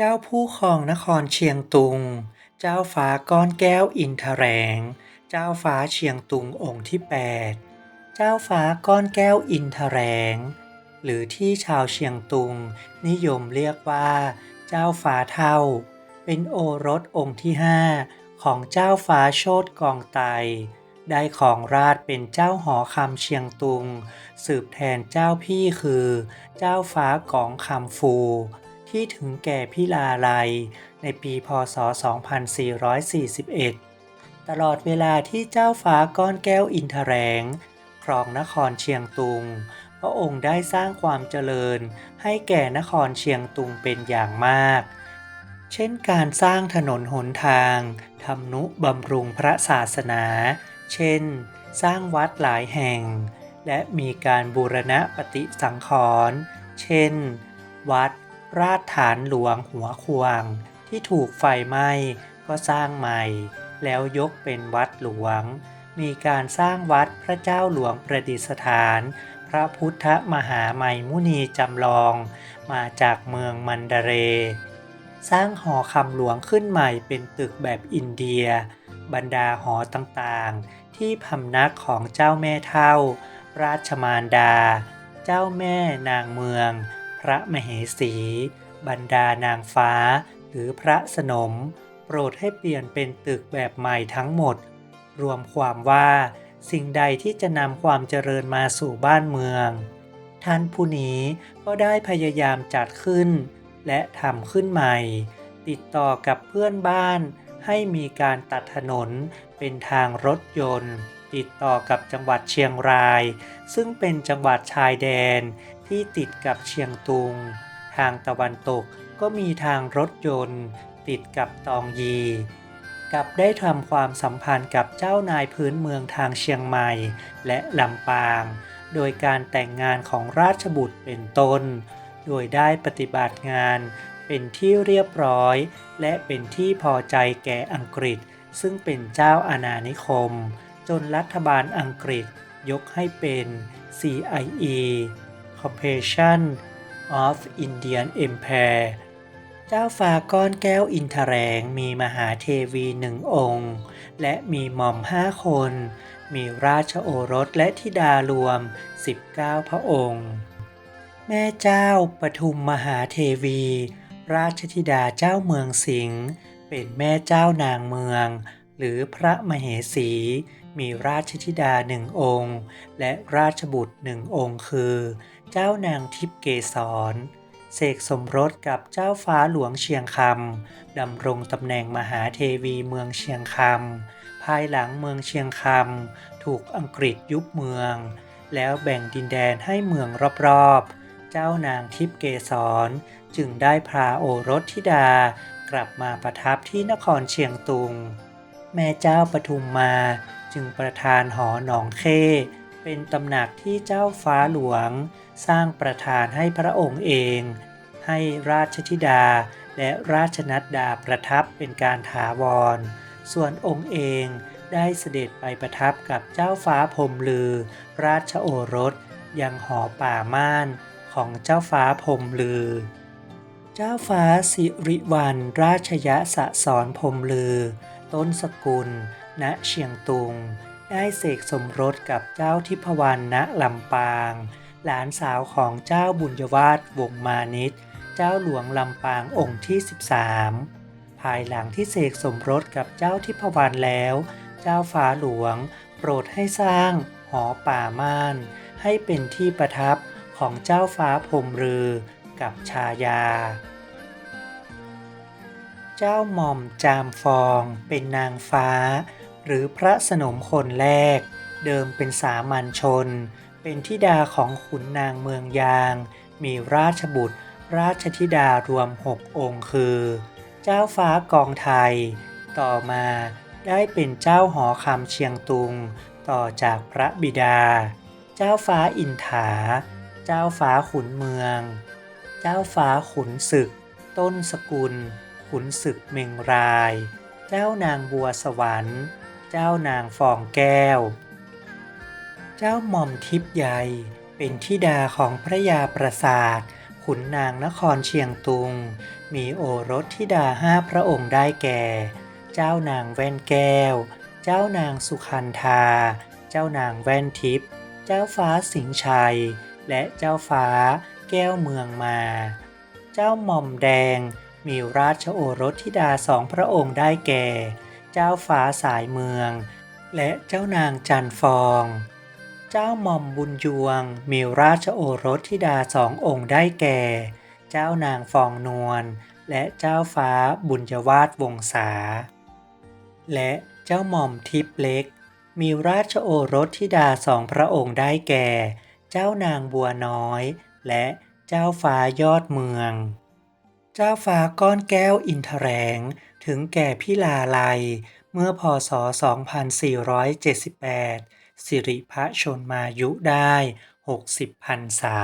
เจ้าผู้ครองนครเชียงตุง เจ้าฟ้าก้อนแก้วอินทแรง เจ้าฟ้าเชียงตุงองค์ที่ 8 เจ้าฟ้าก้อนแก้วอินทแรง หรือที่ชาวเชียงตุง นิยมเรียกว่า เจ้าฟ้าเท่า เป็นโอรสองค์ที่ห้าของเจ้าฟ้าโชตกองไต ได้ของราชเป็นเจ้าหอคำเชียงตุง สืบแทนเจ้าพี่คือ เจ้าฟ้ากองคำฟู ที่ถึงแก่พิลาลัย ในปีพศ 2441 ตลอดเวลาที่เจ้าฟ้าก้อนแก้วอินทแรงครองนครเชียงตุง พระองค์ได้สร้างความเจริญให้แก่นครเชียงตุงเป็นอย่างมาก เช่นการสร้างถนนหนทางทำนุบำรุงพระศาสนา เช่น สร้างวัดหลายแห่ง และมีการบูรณะปฏิสังขรณ์ เช่น วัด ราชฐานหลวงหัวควงที่ถูกไฟไหม้ก็สร้างใหม่ แล้วยกเป็นวัดหลวง มีการสร้างวัดพระเจ้าหลวงประดิษฐาน พระพุทธมหาไมมุนีจำลอง มาจากเมืองมันดาเร สร้างหอคำหลวงขึ้นใหม่เป็นตึกแบบอินเดีย บรรดาหอต่างๆ ที่พำนักของเจ้าแม่เท่า ราชมารดา เจ้าแม่นางเมือง ระมเหสี บรรดานางฟ้า หรือพระสนม โปรดให้เปลี่ยนเป็นตึกแบบใหม่ทั้งหมด รวมความว่า สิ่งใดที่จะนำความเจริญมาสู่บ้านเมือง ท่านผู้นี้ก็ได้พยายามจัดขึ้น และทำขึ้นใหม่ ติดต่อกับเพื่อนบ้าน ให้มีการตัดถนนเป็นทางรถยนต์ติดต่อกับจังหวัดเชียงราย ซึ่งเป็นจังหวัดชายแดน ที่ติดกับเชียงตุง ทางตะวันตกก็มีทางรถยนต์ ติดกับตองยี กับได้ทำความสัมพันธ์กับเจ้านายพื้นเมืองทางเชียงใหม่ และลำปาง โดยการแต่งงานของราชบุตรเป็นต้น โดยได้ปฏิบัติงานเป็นที่เรียบร้อย และเป็นที่พอใจแก่อังกฤษ ซึ่งเป็นเจ้าอาณานิคม จนรัฐบาลอังกฤษยกให้เป็น CIE Corporation of Indian Empire เจ้าฟ้าก้อนแก้วอินทแรงมีมหาเทวีหนึ่งองค์ และมีหม่อมห้าคน มีราชโอรสและธิดารวม 19 พระองค์ แม่เจ้าปทุมมหาเทวี ราชธิดาเจ้าเมืองสิงห์เป็นแม่เจ้านางเมือง หรือพระมเหสี มีราชธิดาหนึ่งองค์ และราชบุตรหนึ่งองค์คือ เจ้านางทิพย์เกษรเสกสมรสกับเจ้าฟ้าหลวงเชียงคำดำรงตำแหน่งมหาเทวีเมืองเชียงคำภายหลังเมืองเชียงคำถูกอังกฤษยุบเมือง แล้วแบ่งดินแดนให้เมืองรอบๆ เจ้านางทิพย์เกษรจึงได้พาโอรสธิดากลับมาประทับที่นครเชียงตุง แม่เจ้าปทุมมาจึงประทานหอหนองเข้ เป็นตำหนักที่เจ้าฟ้าหลวง สร้างประทานให้พระองค์เอง ให้ราชธิดาและราชนัดดาประทับเป็นการถาวร ส่วนองค์เองได้เสด็จไปประทับกับเจ้าฟ้าพรมลือ ราชโอรส ยังหอป่าม่านของเจ้าฟ้าพรมลือ เจ้าฟ้าสิริวัณราชยะสะสอนพรมลือ ต้นสกุล ณ เชียงตุง ได้เสกสมรสกับเจ้าทิพวรรณณลำปาง หลานสาวของเจ้าบุญยวาสวงศ์มานิตเจ้าหลวงลำปางองค์ที่ 13 ภายหลังที่เสกสมรสกับเจ้าทิพวรรณแล้ว เจ้าฟ้าหลวง โปรดให้สร้างหอป่าม่าน ให้เป็นที่ประทับของเจ้าฟ้าพรมลือกับชายา เจ้าหม่อมจามฟองเป็นนางฟ้า หรือพระสนมคนแรก เดิมเป็นสามัญชน เป็นธิดาของขุนนางเมืองยาง มีราชบุตร ราชธิดารวมหกองค์คือ เจ้าฟ้ากองไทย ต่อมาได้เป็นเจ้าหอคำเชียงตุง ต่อจากพระบิดา เจ้าฟ้าอินถา เจ้าฟ้าขุนเมือง เจ้าฟ้าขุนศึก ต้นสกุล ขุนศึกเมงราย เจ้านางบัวสวรรค์ เจ้านางฟองแก้ว เจ้าหม่อมทิพย์ใหญ่ เป็นธิดาของพระยาประสาทขุขุนนางนครเชียงตุง มีโอรสธิดาห้าพระองค์ได้แก่ เจ้านางแว่นแก้ว เจ้านางสุคันธา เจ้านางแว่นทิพย์ เจ้าฟ้าสิงชัย และเจ้าฟ้าแก้วเมืองมา เจ้าหม่อมแดง มีราชโอรสธิดาสองพระองค์ได้แก่ เจ้าฟ้าสายเมือง และเจ้านางจันฟอง เจ้าหม่อมบุญยวง มีราชโอรสธิดาสององค์ได้แก่ เจ้านางฟองนวลและเจ้าฟ้าบุญยวาดวงศาและเจ้าหม่อมทิพเล็ก มีราชโอรสธิดาสองพระองค์ได้แก่ เจ้านางบัวน้อย และเจ้าฟ้ายอดเมือง เจ้าฟ้าก้อนแก้วอินทแรงถึงแก่พิลาลัย เมื่อพศ 2478 สิริพระชนมายุได้ 60พรรษา